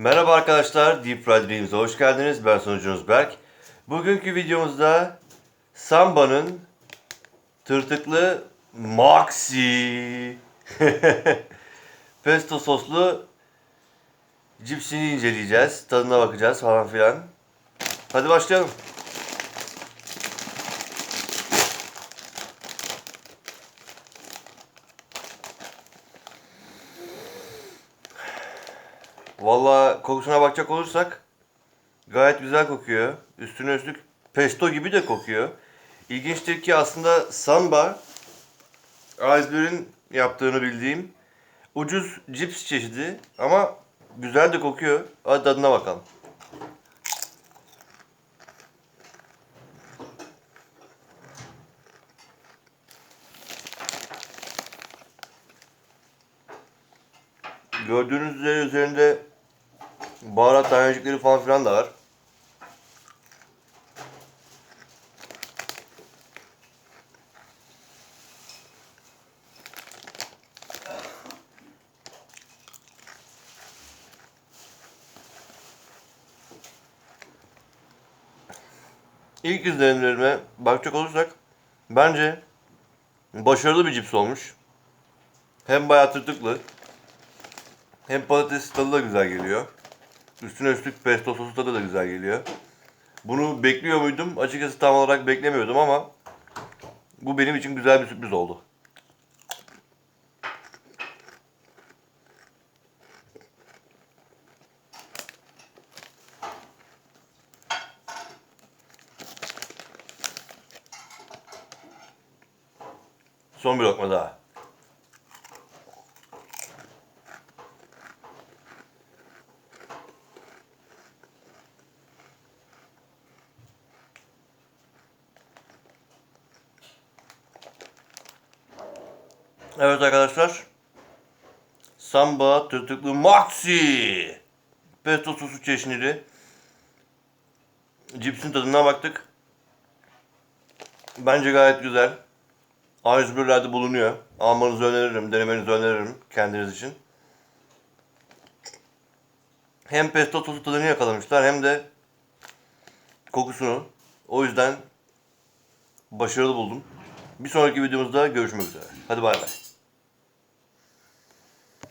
Merhaba arkadaşlar, Deep Fried Dreams'e hoş geldiniz. Ben sunucunuz Berk. Bugünkü videomuzda Samba'nın tırtıklı Maxi pesto soslu cipsini inceleyeceğiz. Tadına bakacağız falan filan. Hadi başlayalım. Valla kokusuna bakacak olursak gayet güzel kokuyor. Üstüne üstlük pesto gibi de kokuyor. İlginçtir ki aslında Samba Iceberg'in yaptığını bildiğim ucuz cips çeşidi ama güzel de kokuyor. Hadi tadına bakalım. Gördüğünüz üzere üzerinde baharat tanecikleri falan filan da var. İlk izlenimlerime bakacak olursak bence başarılı bir cips olmuş. Hem bayağı tırtıklı hem patates tadı da güzel geliyor. Üstüne üstlük pesto sosu tadı da güzel geliyor. Bunu bekliyor muydum? Açıkçası tam olarak beklemiyordum ama bu benim için güzel bir sürpriz oldu. Son bir lokma daha. Evet arkadaşlar. Samba tırtıklı maxi. Pesto sosu çeşnili. Cipsin tadına baktık. Bence gayet güzel. A101'lerde bulunuyor. Almanızı öneririm, denemenizi öneririm kendiniz için. Hem pesto sosu tadını yakalamışlar hem de kokusunu. O yüzden başarılı buldum. Bir sonraki videomuzda görüşmek üzere. Hadi bay bay.